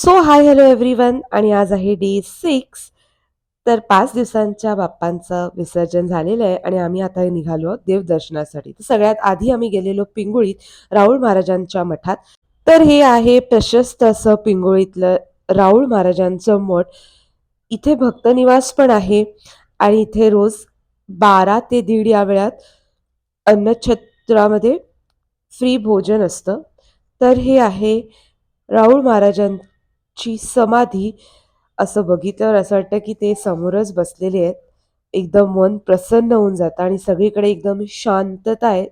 So hi hello everyone आणि आज आहे डे सिक्स तर पाच दिवसांच्या बाप्पांचं विसर्जन झालेलं आहे आणि आम्ही आता निघालो आहोत देवदर्शनासाठी. तर सगळ्यात आधी आम्ही गेलेलो पिंगुळीत राऊळ महाराजांच्या मठात. तर हे आहे प्रशस्त असं पिंगुळीतलं राऊळ महाराजांचं मठ. इथे भक्तनिवास पण आहे आणि इथे रोज बारा ते दीड या वेळात अन्नछत्रामध्ये फ्री भोजन असतं. तर हे आहे राऊळ ची समाधी असं बघितल्यावर असं वाटतं की ते समोरच बसलेले आहेत. एकदम मन प्रसन्न होऊन जातं आणि सगळीकडे एकदम शांतता आहे.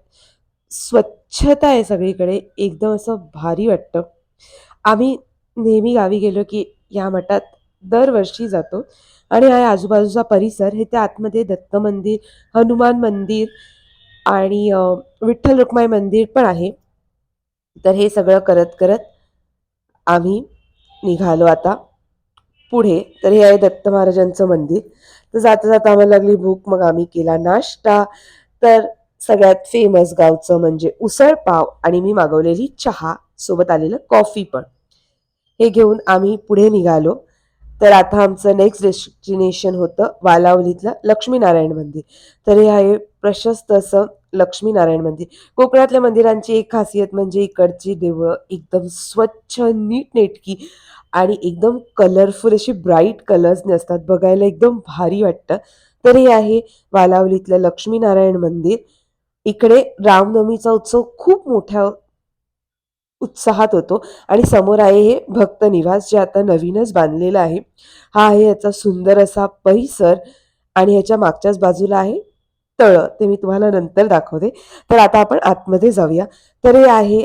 स्वच्छता आहे सगळीकडे. एकदम असं भारी वाटतं. आम्ही नेहमी गावी गेलो की या मठात दरवर्षी जातो आणि हा आजूबाजूचा परिसर हे त्या आतमध्ये दत्त मंदिर हनुमान मंदिर आणि विठ्ठल रुक्माई मंदिर पण आहे. तर हे सगळं करत करत आम्ही निघालो आता. पुढे तर हे आहे दत्त महाराजांचं मंदिर. तर जाता जाता आम्हाला लागली भूक मग आम्ही केला नाश्ता. तर सगळ्यात फेमस गावचं म्हणजे उसळ पाव आणि मी मागवलेली चहा. सोबत आलेलं कॉफी पण. हे घेऊन आम्ही पुढे निघालो. तर आता आमचं नेक्स्ट डेस्टिनेशन होतं वालावलीतलं लक्ष्मीनारायण मंदिर. तर हे आहे प्रशस्त असं लक्ष्मीनारायण मंदिर. कोकणातल्या मंदिरांची एक खासियत म्हणजे इकडची देवळं एकदम स्वच्छ नीटनेटकी आणि एकदम कलरफुल अशी ब्राईट कलर्सने असतात बघायला एकदम भारी वाटतं. तर हे आहे वालावलीतलं लक्ष्मीनारायण मंदिर. इकडे रामनवमीचा उत्सव खूप मोठ्या उत्साहात होतो आणि समोर आहे हे भक्त निवास जे आता नवीनच बांधलेलं आहे. हा आहे याचा सुंदर असा परिसर आणि ह्याच्या मागच्याच बाजूला आहे तळं ते मी तुम्हाला नंतर दाखवते. तर आता आपण आतमध्ये जाऊया. तर हे आहे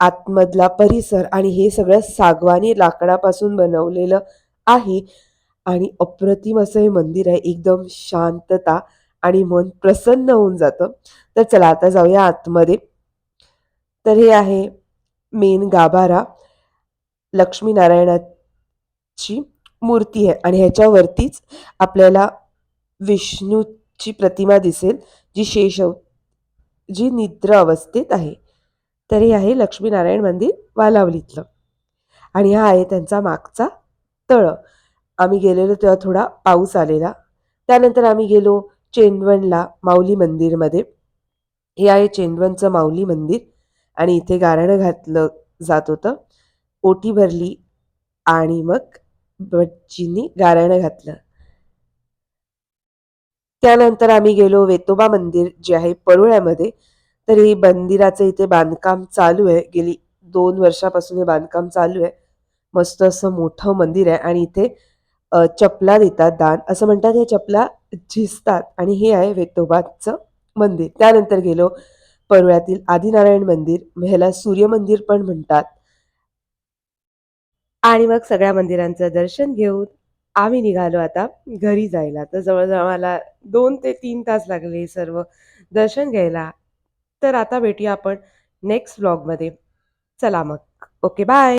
आतमधला परिसर आणि हे सगळं सागवानी लाकडापासून बनवलेलं आहे. आणि अप्रतिम असं हे मंदिर आहे. एकदम शांतता आणि मन प्रसन्न होऊन जातं. तर चला आता जाऊया आतमध्ये. तर हे आहे मेन गाभारा. लक्ष्मीनारायणाची मूर्ती आहे. आणि ह्याच्यावरतीच आपल्याला विष्णू ची प्रतिमा दिसेल जी शेष जी निद्र अवस्थेत आहे. तर हे आहे लक्ष्मीनारायण मंदिर वालावलीतलं. आणि हा आहे त्यांचा मागचा तळ. आम्ही गेलेलो तेव्हा थोडा पाऊस आलेला. त्यानंतर आम्ही गेलो चेंदवणला माऊली मंदिरमध्ये. हे आहे चेंदवनचं माऊली मंदिर. आणि इथे गारणं घातलं जात होतं. ओटी भरली आणि मग बच्चींनी गारायणं घातलं. त्यानंतर आम्ही गेलो वेतोबा मंदिर जे आहे परुळ्यामध्ये. तर हे मंदिराचं इथे बांधकाम चालू आहे. गेली दोन वर्षापासून हे बांधकाम चालू आहे. मस्त असं मोठं मंदिर आहे आणि इथे चपला देतात दान. असं म्हणतात हे चपला झिजतात आणि हे आहे वेतोबाचं मंदिर. त्यानंतर गेलो परुळ्यातील आदिनारायण मंदिर. ह्याला सूर्य मंदिर पण म्हणतात. आणि मग सगळ्या मंदिरांचं दर्शन घेऊन आम्ही निघालो आता घरी जायला. तर जवळजवळ मला दोन ते तीन तास लागले सर्व दर्शन घ्यायला. तर आता भेटूया आपण नेक्स्ट ब्लॉगमध्ये चला मग. Okay bye